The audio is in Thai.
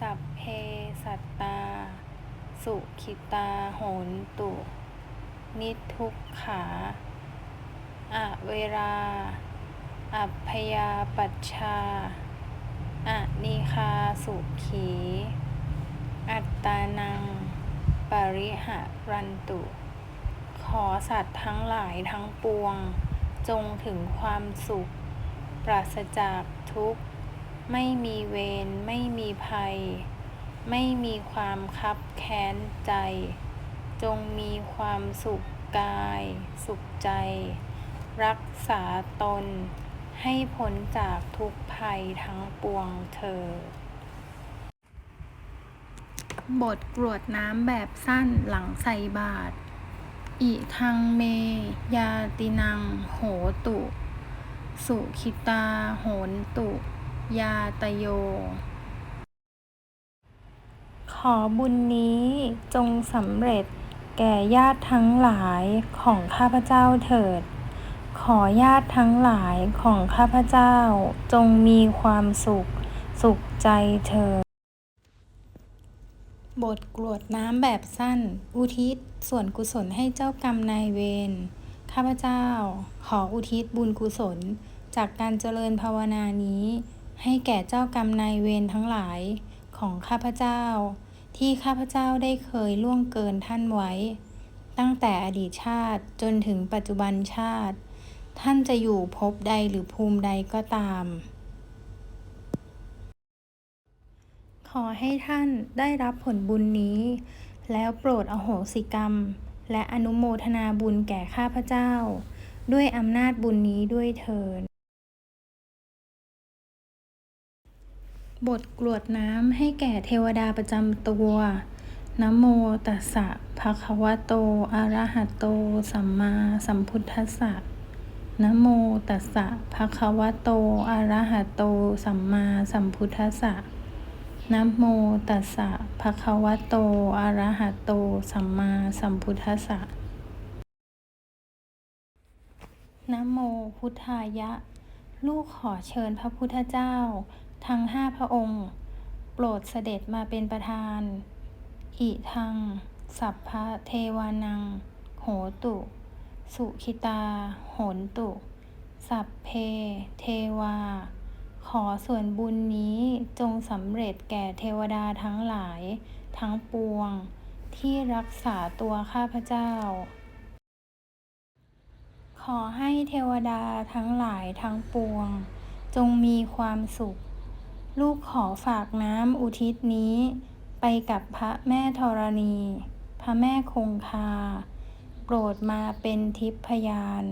สัพเพสัตตา สุขิตาโหนตุ นิทุกขาอะเวรา อัพยาปัชชาอะนิคาสุขี อัตตานัง ปริหารันตุ ขอสัตว์ทั้งหลายทั้งปวง จงถึงความสุข ปราศจากทุกข์ ไม่มีเวรไม่มีภัย ไม่มีความคับแค้นใจ จงมีความสุขกาย สุขใจ รักษาตน ให้พ้นจากทุกภัยทั้งปวงเธอบทกรวดน้ำแบบสั้นหลังใส่บาตรอิทังเม ยาตินัง โหตุ สุขิตา โหนตุ ยาตโย ขอบุญนี้จงสำเร็จแก่ญาติทั้งหลายของข้าพเจ้าเถิด ขอญาติทั้งหลายของข้าพเจ้าจงมีความสุข สุขใจเถิดบทกรวดน้ำแบบสั้น อุทิศส่วนกุศลให้เจ้ากรรมนายเวร ข้าพเจ้า ขออุทิศบุญกุศล จากการเจริญภาวนานี้ ให้แก่เจ้ากรรมนายเวรทั้งหลายของข้าพเจ้า ที่ข้าพเจ้าได้เคยล่วงเกินท่านไว้ ตั้งแต่อดีตชาติจนถึงปัจจุบันชาติ ท่านจะอยู่ภพใดหรือภูมิใดก็ตาม ขอให้ท่านได้รับผลบุญนี้ แล้วโปรดอโหสิกรรม และอนุโมทนาบุญแก่ข้าพเจ้า ด้วยอำนาจบุญนี้ด้วยเถิด บทกรวดน้ำให้แก่เทวดาประจำตัว นะโมตัสสะภะคะวะโต อะระหะโต สัมมาสัมพุทธัสสะ นะโมตัสสะภะคะวะโต อะระหะโต สัมมาสัมพุทธัสสะ นะโมตัสสะภะคะวะโต อะระหะโต สัมมาสัมพุทธัสสะนะโมพุทธายะ ลูกขอเชิญพระพุทธเจ้า ทั้งห้าพระองค์ โปรดเสด็จมาเป็นประธาน อิทัง สัพพะเทวานัง โหตุ สุขิตา โหนตุ สัพเพ เทวา ขอส่วนบุญนี้จงสำเร็จแก่เทวดาทั้งหลาย ทั้งปวง ที่รักษาตัวข้าพเจ้า อให้เทวดาทั้งหลายทั้งปวง จงมีความสุข ลูกขอฝากน้ำอุทิศนี้ ไปกับพระแม่ธรณี พระแม่คงคา โปรดมาเป็นทิพยาน